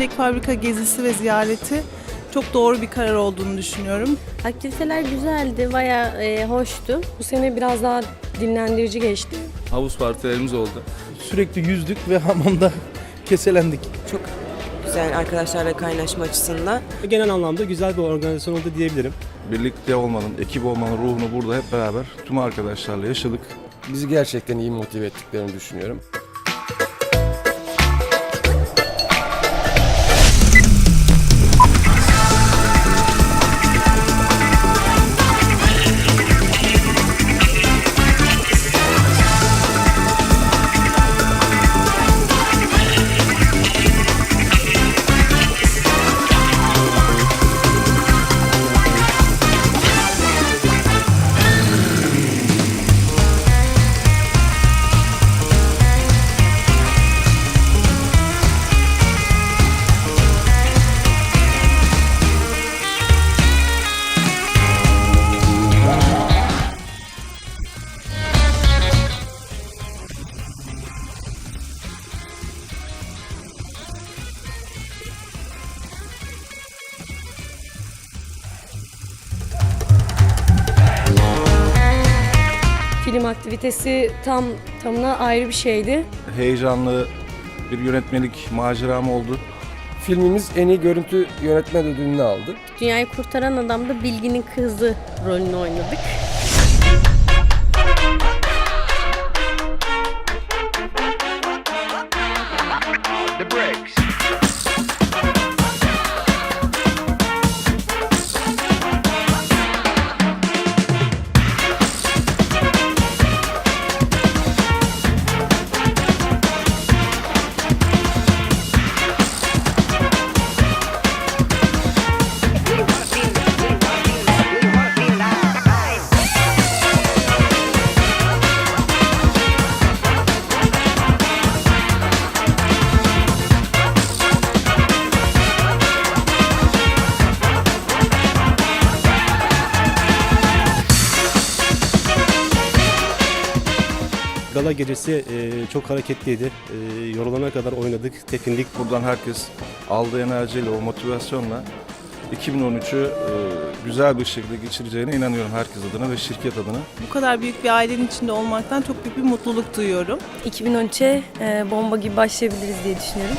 içindeki fabrika gezisi ve ziyareti çok doğru bir karar olduğunu düşünüyorum. Aktiviteler güzeldi, bayağı e, hoştu. Bu sene biraz daha dinlendirici geçti. Havuz partilerimiz oldu. Sürekli yüzdük ve hamamda keselendik. Çok güzel arkadaşlarla kaynaşma açısından. Genel anlamda güzel bir organizasyon oldu diyebilirim. Birlikte olmanın, ekip olmanın ruhunu burada hep beraber tüm arkadaşlarla yaşadık. Bizi gerçekten iyi motive ettiklerini düşünüyorum. Film aktivitesi tam tamına ayrı bir şeydi. Heyecanlı bir yönetmelik maceram oldu. Filmimiz en iyi görüntü yönetmen ödülünü aldı. Dünyayı Kurtaran Adam'da Bilgi'nin kızı rolünü oynadık. Gala gecesi e, çok hareketliydi. E, yorulana kadar oynadık, tepindik. Buradan herkes aldığı enerjiyle, o motivasyonla 2013'ü e, güzel bir şekilde geçireceğine inanıyorum herkes adına ve şirket adına. Bu kadar büyük bir ailenin içinde olmaktan çok büyük bir mutluluk duyuyorum. 2013'e e, bomba gibi başlayabiliriz diye düşünüyorum.